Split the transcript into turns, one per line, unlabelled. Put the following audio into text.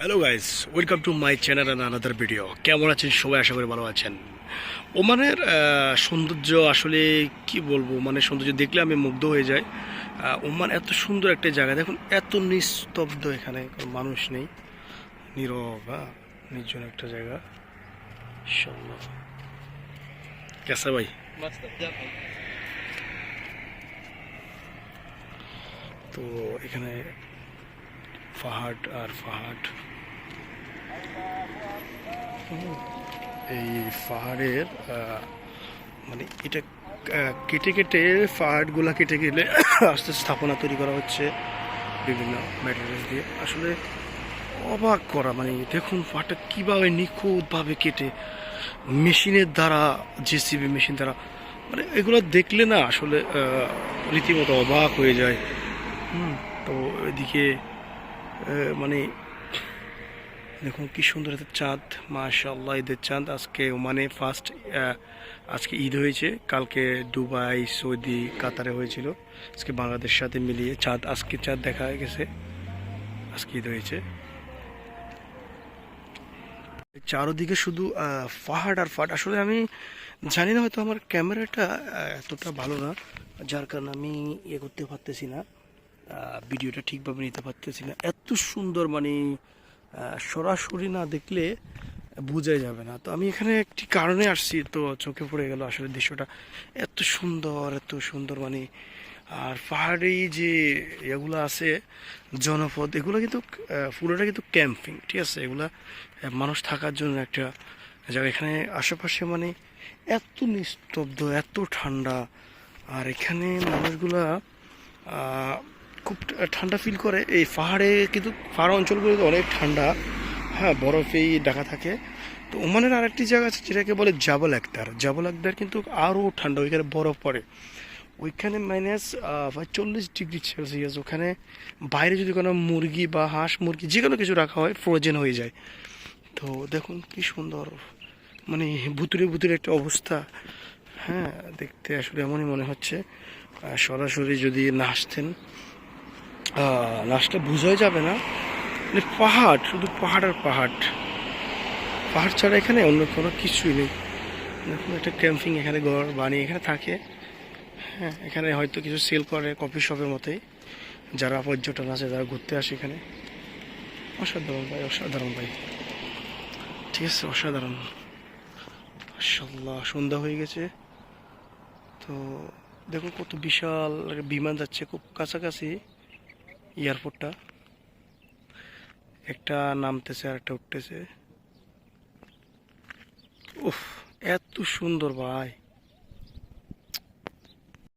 Hello guys welcome to my channel and another video কেমন আছেন? সবাই আশা করি ভালো আছেন। ওমানের সৌন্দর্য আসলে কি বলব? মানে সৌন্দর্য দেখলে আমি মুগ্ধ হয়ে যাই। ওমান এত সুন্দর একটা জায়গা। দেখুন, এত নিস্তব্ধ এখানে। মানুষ নেই। নীরব হ্যাঁ? নির্জন একটা জায়গা। কেসা ভাই? তো এখানে পাহাড় আর হুম, এই পাহাড়ের মানে এটা কেটে কেটে পাহাড়গুলা কেটে গেলে আস্তে স্থাপনা তৈরি করা হচ্ছে বিভিন্ন ম্যাটেরিয়াল দিয়ে। আসলে অবাক করা মানে দেখুন পাহাড়টা কীভাবে নিখুঁতভাবে কেটে মেশিনের দ্বারা জেসিবি মেশিন দ্বারা মানে এগুলো দেখলে না আসলে রীতিমতো অবাক হয়ে যায়। হুম তো এদিকে মানে দেখুন কি সুন্দর একটা চাঁদ মাশাল্লাহ ঈদের চাঁদ। আজকে ওমানে ফার্স্ট আজকে ঈদ হয়েছে, কালকে দুবাই, সৌদি, কাতারে হয়েছিল। আজকে বাংলাদেশের সাথে মিলিয়ে চাঁদ, আজকে চাঁদ দেখা গেছে। আজকে ঈদ হয়েছে। চারোদিকে শুধু পাহাড় আর ফাট আসলে আমি জানি না হয়তো আমার ক্যামেরাটা এতটা ভালো না, যার কারণে আমি ইয়ে করতে পারতেছি না। ভিডিওটা ঠিকভাবে নিতে পারতেছি না। এত সুন্দর মানে সরাসরি না দেখলে বোঝাই যাবে না। তো আমি এখানে একটি কারণে আসছি, তো চোখে পড়ে গেল আসলে দৃশ্যটা। এত সুন্দর এত সুন্দর মানে আর পাহাড়ি যে এগুলো আছে, জনপদ, এগুলো কিন্তু পুরোটা কিন্তু ক্যাম্পিং, ঠিক আছে? এগুলা মানুষ থাকার জন্য একটা জায়গা। এখানে আশেপাশে মানে এত নিস্তব্ধ, এত ঠান্ডা, আর এখানে মানুষগুলা খুব ঠান্ডা ফিল করে। এই পাহাড়ে কিন্তু, পাহাড় অঞ্চলগুলোতে অনেক ঠান্ডা। হ্যাঁ বরফেই ঢাকা থাকে। তো ওমানের আরেকটি জায়গা আছে যেটাকে বলে জাবল একদার জাবল একদার কিন্তু আরও ঠান্ডা, ওইখানে বরফ পড়ে। ওইখানে মাইনাস চল্লিশ ডিগ্রি সেলসিয়াস ওখানে বাইরে যদি কোনো মুরগি বা হাঁস মুরগি যে কোনো কিছু রাখা হয় ফ্রোজেন হয়ে যায়। তো দেখুন কি সুন্দর। মানে ভুতুরে ভুতুরে একটা অবস্থা। হ্যাঁ দেখতে আসলে এমনই মনে হচ্ছে। সরাসরি যদি না আসতেন লাশটা বোঝাই যাবে না। মানে পাহাড়, শুধু পাহাড় আর পাহাড়। পাহাড় ছাড়া এখানে অন্য কোনো কিছুই নেই। দেখুন একটা ক্যাম্পিং এখানে ঘর বানিয়ে এখানে থাকে। হ্যাঁ এখানে হয়তো কিছু সেল করে কফি শপের মতোই। যারা পর্যটন আছে, যারা ঘুরতে আসে এখানে। অসাধারণ ভাই অসাধারণ ভাই। ঠিক আছে, অসাধারণ। মাশাল্লাহ সন্ধ্যা হয়ে গেছে। তো দেখুন কত বিশাল বিমান যাচ্ছে, খুব কাছাকাছি। এয়ারপোর্টটা। একটা নামতেছে আর একটা উঠতেছে। উফ এত সুন্দর ভাই।